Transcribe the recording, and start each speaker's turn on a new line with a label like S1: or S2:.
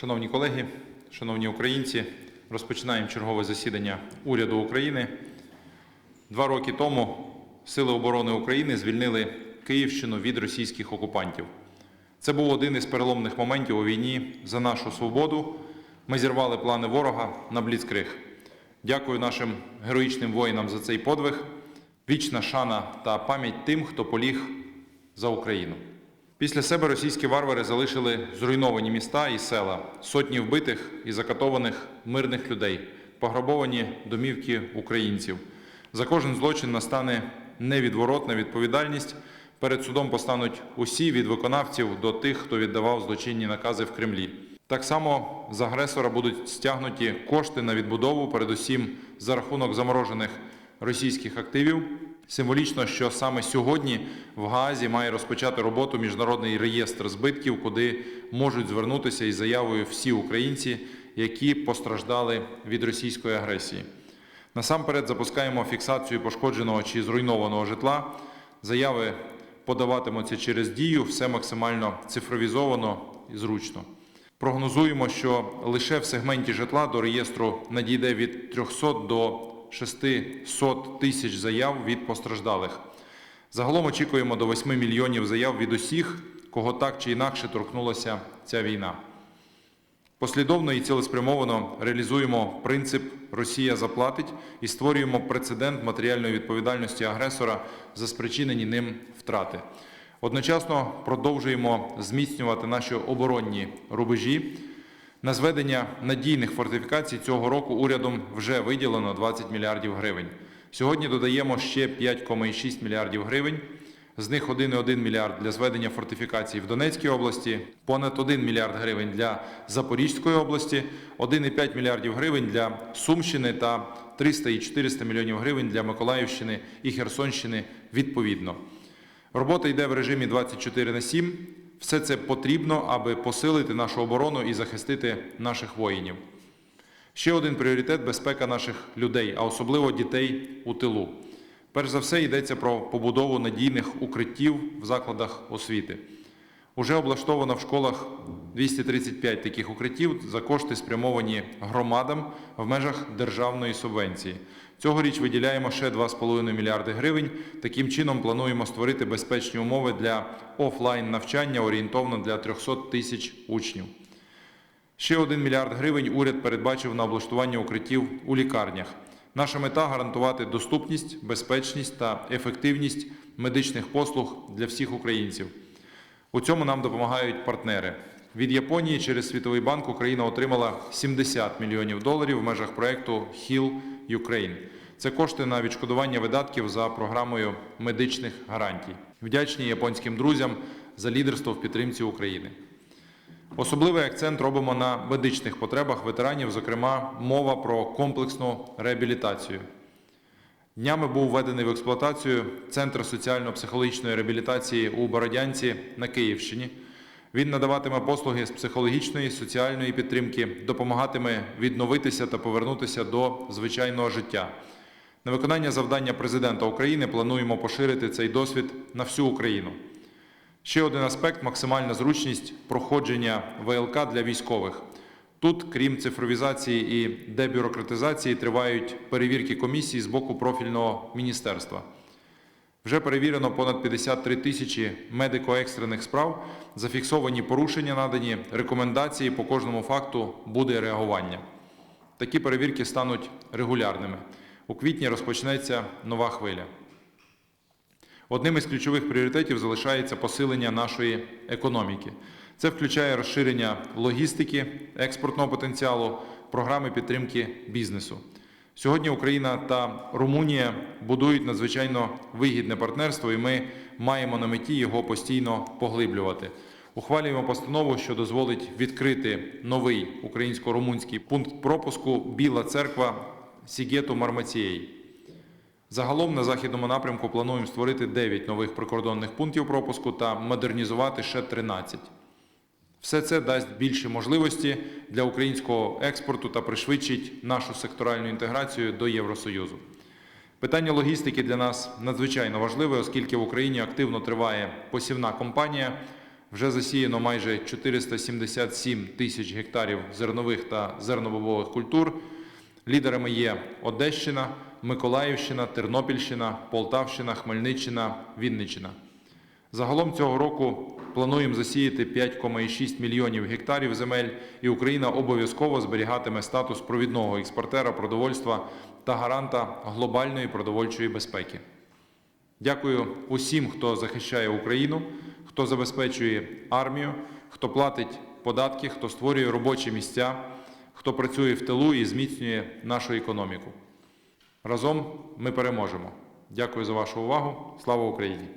S1: Шановні колеги, шановні українці, розпочинаємо чергове засідання уряду України. Два роки тому Сили оборони України звільнили Київщину від російських окупантів. Це був один із переломних моментів у війні за нашу свободу. Ми зірвали плани ворога на Бліцкриг. Дякую нашим героїчним воїнам за цей подвиг. Вічна шана та пам'ять тим, хто поліг за Україну. Після себе російські варвари залишили зруйновані міста і села, сотні вбитих і закатованих мирних людей, пограбовані домівки українців. За кожен злочин настане невідворотна відповідальність. Перед судом постануть усі від виконавців до тих, хто віддавав злочинні накази в Кремлі. Так само з агресора будуть стягнуті кошти на відбудову, передусім за рахунок заморожених російських активів. Символічно, що саме сьогодні в Гаазі має розпочати роботу міжнародний реєстр збитків, куди можуть звернутися із заявою всі українці, які постраждали від російської агресії. Насамперед запускаємо фіксацію пошкодженого чи зруйнованого житла. Заяви подаватимуться через дію, все максимально цифровізовано і зручно. Прогнозуємо, що лише в сегменті житла до реєстру надійде від 300 до 600 тисяч заяв від постраждалих. Загалом очікуємо до 8 мільйонів заяв від усіх, кого так чи інакше торкнулася ця війна. Послідовно і цілеспрямовано реалізуємо принцип Росія заплатить і створюємо прецедент матеріальної відповідальності агресора за спричинені ним втрати. Одночасно продовжуємо зміцнювати наші оборонні рубежі. На зведення надійних фортифікацій цього року урядом вже виділено 20 мільярдів гривень. Сьогодні додаємо ще 5,6 мільярдів гривень. З них 1,1 мільярд для зведення фортифікацій в Донецькій області, понад 1 мільярд гривень для Запорізької області, 1,5 мільярдів гривень для Сумщини та 300 і 400 мільйонів гривень для Миколаївщини і Херсонщини відповідно. Робота йде в режимі 24 на 7. Все це потрібно, аби посилити нашу оборону і захистити наших воїнів. Ще один пріоритет безпека наших людей, а особливо дітей у тилу. Перш за все йдеться про побудову надійних укриттів в закладах освіти. Уже облаштовано в школах 235 таких укриттів за кошти спрямовані громадам в межах державної субвенції. Цьогоріч виділяємо ще 2,5 мільярди гривень. Таким чином плануємо створити безпечні умови для офлайн навчання орієнтовно для 300 тисяч учнів. Ще 1 мільярд гривень уряд передбачив на облаштування укриттів у лікарнях. Наша мета гарантувати доступність, безпечність та ефективність медичних послуг для всіх українців. У цьому нам допомагають партнери. Від Японії через Світовий банк Україна отримала 70 мільйонів доларів в межах проекту HEAL Ukraine. Це кошти на відшкодування видатків за програмою медичних гарантій. Вдячні японським друзям за лідерство в підтримці України. Особливий акцент робимо на медичних потребах ветеранів, зокрема, мова про комплексну реабілітацію. Днями був введений в експлуатацію Центр соціально-психологічної реабілітації у Бородянці на Київщині. Він надаватиме послуги з психологічної, соціальної підтримки, допомагатиме відновитися та повернутися до звичайного життя. На виконання завдання президента України плануємо поширити цей досвід на всю Україну. Ще один аспект максимальна зручність проходження ВЛК для військових. Тут, крім цифровізації і дебюрократизації, тривають перевірки комісії з боку профільного міністерства. Вже перевірено понад 53 тисячі медико-екстрених справ, зафіксовані порушення, надані рекомендації по кожному факту буде реагування. Такі перевірки стануть регулярними. У квітні розпочнеться нова хвиля. Одним із ключових пріоритетів залишається посилення нашої економіки. Це включає розширення логістики, експортного потенціалу, програми підтримки бізнесу. Сьогодні Україна та Румунія будують надзвичайно вигідне партнерство, і ми маємо на меті його постійно поглиблювати. Ухвалюємо постанову, що дозволить відкрити новий українсько-румунський пункт пропуску Біла церква Сігету Мармацієї. Загалом на західному напрямку плануємо створити 9 нових прикордонних пунктів пропуску та модернізувати ще 13. Все це дасть більше можливості для українського експорту та пришвидшить нашу секторальну інтеграцію до Євросоюзу. Питання логістики для нас надзвичайно важливе, оскільки в Україні активно триває посівна кампанія. Вже засіяно майже 477 тисяч гектарів зернових та зернобобових культур. Лідерами є Одещина, Миколаївщина, Тернопільщина, Полтавщина, Хмельниччина, Вінниччина. Загалом цього року плануємо засіяти 5,6 мільйонів гектарів земель, і Україна обов'язково зберігатиме статус провідного експортера продовольства та гаранта глобальної продовольчої безпеки. Дякую усім, хто захищає Україну, хто забезпечує армію, хто платить податки, хто створює робочі місця, хто працює в тилу і зміцнює нашу економіку. Разом ми переможемо. Дякую за вашу увагу. Слава Україні!